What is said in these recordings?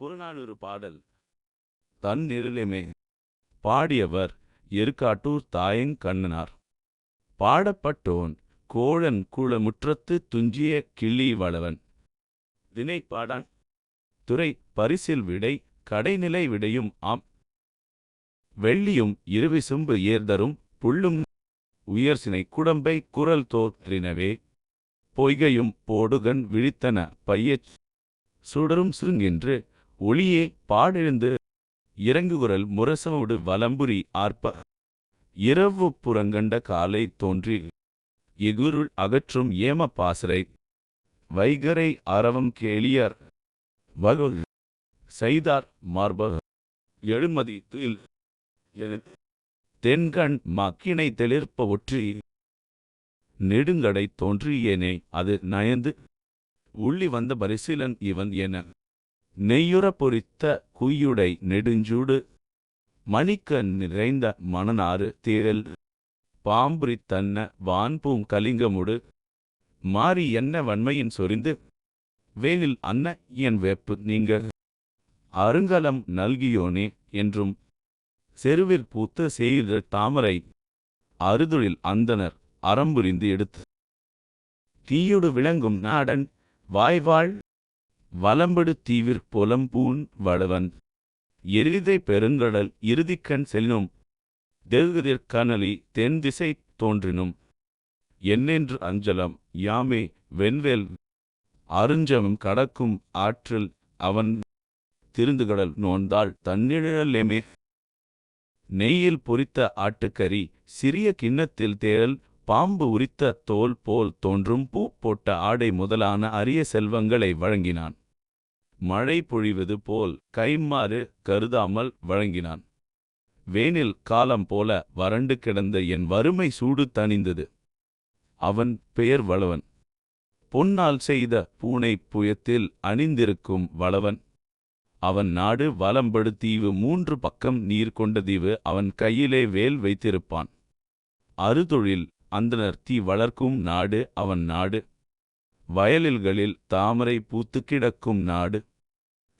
புறநானூறு பாடல். தன்னிருளிமே பாடியவர் எருக்காட்டூர் தாயங் கண்ணனார். பாடப்பட்டோன் கோழன் குளமுற்றத்து துஞ்சிய கிள்ளி வளவன். தினை பாடான் துறை பரிசில் விடை கடைநிலை விடையும் ஆம். வெள்ளியும் இருவிசும்பு ஏர்தரும் புள்ளும் உயர்சினை குடம்பை குரல் தோற்றினவே. பொய்கையும் போடுகன் விழித்தன பையச் சுடரும் சுருங்கென்று ஒளியே பாடெழுந்து இறங்குகுரல் முரசோடு வலம்புரி ஆர்ப்ப. இரவு புறங்கண்ட காலை தோன்றி எகுருள் அகற்றும் ஏம பாசரை வைகரை அரவம் கேளியர் வகுல் செய்தார் மார்ப எழுமதி துயில் தென்கண் மக்கினை தெளிர்ப்ப ஒற்றி. நெடுங்கடை தோன்றியேனே அது நயந்து. உள்ளி வந்த பரிசீலன் இவன் என நெய்யுற பொறித்த குய்யுடை நெடுஞ்சூடு மணிக்க நிறைந்த மணனாறு தேரல் பாம்புரி தன்ன வான்பூங் கலிங்கமுடு மாறி என்ன வன்மையின் சொரிந்து வேலில் அன்ன என் வெப்பு நீங்க அருங்கலம் நல்கியோனே என்றும் செருவிற் பூத்த செய்த தாமரை அறுதுழில் அந்தனர் அறம்புரிந்து எடுத்து தீயுடு விளங்கும் நாடன் வாய்வாள் வலம்படு தீவிற் புலம்பூன் வளவன் எரிதை பெருங்கடல் இறுதிக்கண் செல்லும். தெல்குதிர் கனலி தென் திசை தோன்றினும். என்னென்று அஞ்சலம் யாமே வெண்வேல். அருஞ்சமம் கடக்கும் ஆற்றில் அவன் திருந்துகடல் நோந்தாள் தன்னிழலேமே நெய்யில் பொரித்த ஆட்டுக்கறி சிறிய கிண்ணத்தில் தேழல் பாம்பு உரித்த தோல் போல் தோன்றும். பூ போட்ட ஆடை முதலான அரிய செல்வங்களை வழங்கினான். மழை பொழிவது போல் கைமாறு கருதாமல் வழங்கினான். வேனில் காலம் போல வறண்டு கிடந்த என் வறுமை சூடு தணிந்தது. அவன் பெயர் வளவன். பொன்னால் செய்த பூனை புயத்தில் அணிந்திருக்கும் வளவன். அவன் நாடு வலம்படு தீவு மூன்று பக்கம் நீர் கொண்ட தீவு அவன் கையிலே வேல் வைத்திருப்பான். அறுதொழில் அந்தனர் தீ வளர்க்கும் நாடு அவன் நாடு. வயலில்களில் தாமரை பூத்து கிடக்கும் நாடு.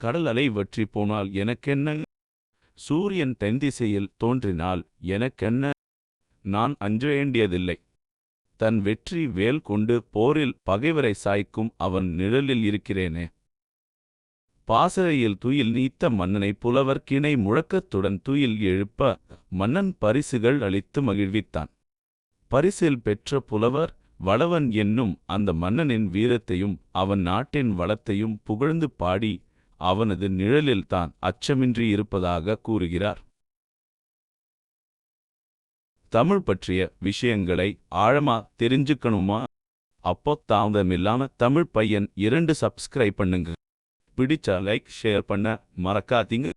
கடல் அலை வற்றி போனால் எனக்கென்ன? சூரியன் தென்திசையில் தோன்றினால் எனக்கென்ன? நான் அஞ்ச வேண்டியதில்லை. தன் வெற்றி வேல் கொண்டு போரில் பகைவரை சாய்க்கும் அவன் நிழலில் இருக்கிறேனே. பாசறையில் துயில் நீத்த மன்னனை புலவர் கிணை முழக்கத்துடன் துயில் எழுப்ப மன்னன் பரிசுகள் அளித்து மகிழ்வித்தான். பரிசில் பெற்ற புலவர் வளவன் என்னும் அந்த மன்னனின் வீரத்தையும் அவன் நாட்டின் வளத்தையும் புகழ்ந்து பாடி அவனது நிழலில் தான் அச்சமின்றி இருப்பதாக கூறுகிறார். தமிழ் பற்றிய விஷயங்களை ஆழமா தெரிஞ்சுக்கணுமா? அப்போ தாமதமில்லாம தமிழ் பையன் இரண்டு சப்ஸ்கிரைப் பண்ணுங்க. பிடிச்சா லைக் ஷேர் பண்ண மறக்காதீங்க.